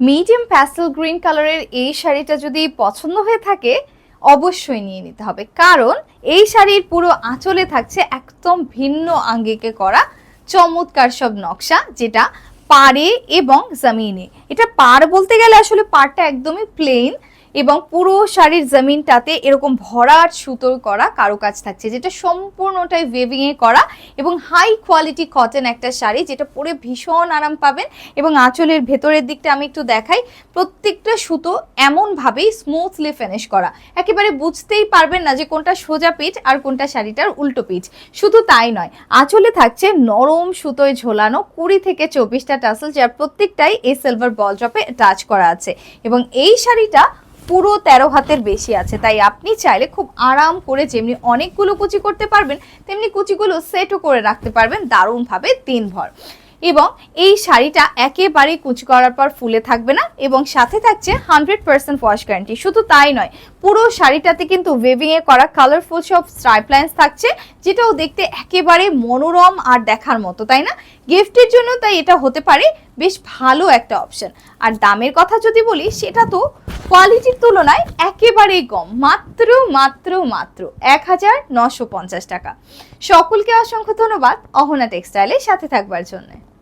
Medium parcel green কালারের এই শাড়িটা যদি পছন্দ হয়ে থাকে, অবশ্যই নিয়ে নিতে হবে। কারণ এই শাড়ির পুরো আঁচলে থাকছে একদম ভিন্ন আঙ্গিকে করা চমৎকার সব নকশা, যেটা পারে এবং জমিনে। এটা পার বলতে গেলে আসলে পারটা একদমই প্লেন এবং পুরো শাড়ির জমিনটাতে এরকম ভরাট সুতোর করা কারুকাজ থাকছে, যেটা সম্পূর্ণটাই ওয়েভিং এ করা এবং হাই কোয়ালিটি কটন একটা শাড়ি, যেটা পরে ভীষণ আরাম পাবেন এবং আঁচলের ভেতরের দিকটা আমি একটু দেখাই। প্রত্যেকটা সুতো এমনভাবেই স্মুথলি ফিনিশ করা। একেবারে বুঝতেই পারবেন না যে কোনটা সোজা পিঠ আর কোনটা শাড়িটার উল্টো পিঠ। শুধু তাই নয়, আঁচলে থাকছে নরম সুতোয় ঝোলানো কুড়ি থেকে চব্বিশটা টাসেল যার প্রত্যেকটাই এই সিলভার বল ড্রপে টাচ করা আছে। এবং এই শাড়িটা পুরো তেরো হাতের বেশি আছে। তাই আপনি চাইলে খুব আরাম করে যেমনি অনেকগুলো কুচি করতে পারবেন, তেমনি কুচিগুলো সেটও করে রাখতে পারবেন দারুণভাবে দিনভর। এবং এই শাড়িটা একেবারে কুচি করার পর ফুলে থাকবে না এবং সাথে থাকছে হান্ড্রেড পার্সেন্ট ওয়াশ গ্যারান্টি শুধু তাই নয়, পুরো শাড়িটাতে কিন্তু ওয়েভিং এ করা কালারফুল সব স্ট্রাইপ লাইন্স থাকছে, যেটাও দেখতে একেবারে মনোরম আর দেখার মতো, তাই না? গিফটের জন্য তাই এটা হতে পারে বেশ ভালো একটা অপশন আর দামের কথা যদি বলি, সেটা তো কোয়ালিটির তুলনায় একেবারেই কম। মাত্র মাত্র মাত্র এক হাজার নশো পঞ্চাশ টাকা। সকলকে অসংখ্য ধন্যবাদ অহনা টেক্সটাইলের সাথে থাকবার জন্য।